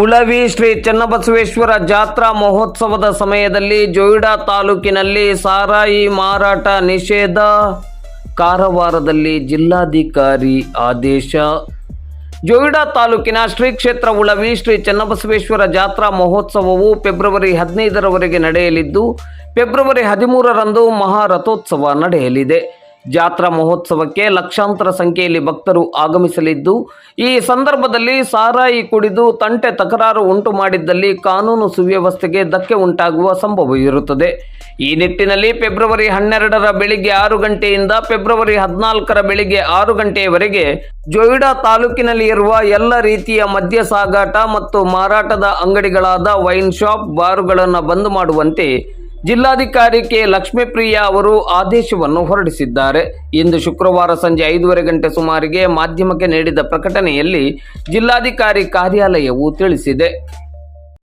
ಉಳವಿ ಶ್ರೀ ಚನ್ನಬಸವೇಶ್ವರ ಜಾತ್ರಾ ಮಹೋತ್ಸವದ ಸಮಯದಲ್ಲಿ ಜೋಯಿಡಾ ತಾಲೂಕಿನಲ್ಲಿ ಸಾರಾಯಿ ಮಾರಾಟ ನಿಷೇಧ. ಕಾರವಾರದಲ್ಲಿ ಜಿಲ್ಲಾಧಿಕಾರಿ ಆದೇಶ. ಜೋಯಿಡಾ ತಾಲೂಕಿನ ಶ್ರೀ ಕ್ಷೇತ್ರ ಉಳವಿ ಶ್ರೀ ಚನ್ನಬಸವೇಶ್ವರ ಜಾತ್ರಾ ಮಹೋತ್ಸವವು ಫೆಬ್ರವರಿ ಹದಿನೈದರವರೆಗೆ ನಡೆಯಲಿದ್ದು, ಫೆಬ್ರವರಿ ಹದಿಮೂರರಂದು ಮಹಾರಥೋತ್ಸವ ನಡೆಯಲಿದೆ. ಜಾತ್ರಾ ಮಹೋತ್ಸವಕ್ಕೆ ಲಕ್ಷಾಂತರ ಸಂಖ್ಯೆಯಲ್ಲಿ ಭಕ್ತರು ಆಗಮಿಸಲಿದ್ದು, ಈ ಸಂದರ್ಭದಲ್ಲಿ ಸಾರಾಯಿ ಕುಡಿದು ತಂಟೆ ತಕರಾರು ಉಂಟು ಮಾಡಿದ್ದಲ್ಲಿ ಕಾನೂನು ಸುವ್ಯವಸ್ಥೆಗೆ ಧಕ್ಕೆ ಉಂಟಾಗುವ ಸಂಭವವಿರುತ್ತದೆ ಈ ನಿಟ್ಟಿನಲ್ಲಿ ಫೆಬ್ರವರಿ ಹನ್ನೆರಡರ ಬೆಳಿಗ್ಗೆ ಆರು ಗಂಟೆಯಿಂದ ಫೆಬ್ರವರಿ ಹದಿನಾಲ್ಕರ ಬೆಳಿಗ್ಗೆ ಆರು ಗಂಟೆಯವರೆಗೆ ಜೊಯ್ಡಾ ತಾಲೂಕಿನಲ್ಲಿ ಇರುವ ಎಲ್ಲ ರೀತಿಯ ಮದ್ಯ ಸಾಗಾಟ ಮತ್ತು ಮಾರಾಟದ ಅಂಗಡಿಗಳಾದ ವೈನ್ ಶಾಪ್, ಬಾರುಗಳನ್ನು ಬಂದ್ ಮಾಡುವಂತೆ ಜಿಲ್ಲಾಧಿಕಾರಿ ಕೆ ಲಕ್ಷ್ಮೀಪ್ರಿಯ ಅವರು ಆದೇಶವನ್ನು ಹೊರಡಿಸಿದ್ದಾರೆ. ಇಂದು ಶುಕ್ರವಾರ ಸಂಜೆ ಐದೂವರೆ ಗಂಟೆ ಸುಮಾರಿಗೆ ಮಾಧ್ಯಮಕ್ಕೆ ನೀಡಿದ ಪ್ರಕಟಣೆಯಲ್ಲಿ ಜಿಲ್ಲಾಧಿಕಾರಿ ಕಾರ್ಯಾಲಯವು ತಿಳಿಸಿದೆ.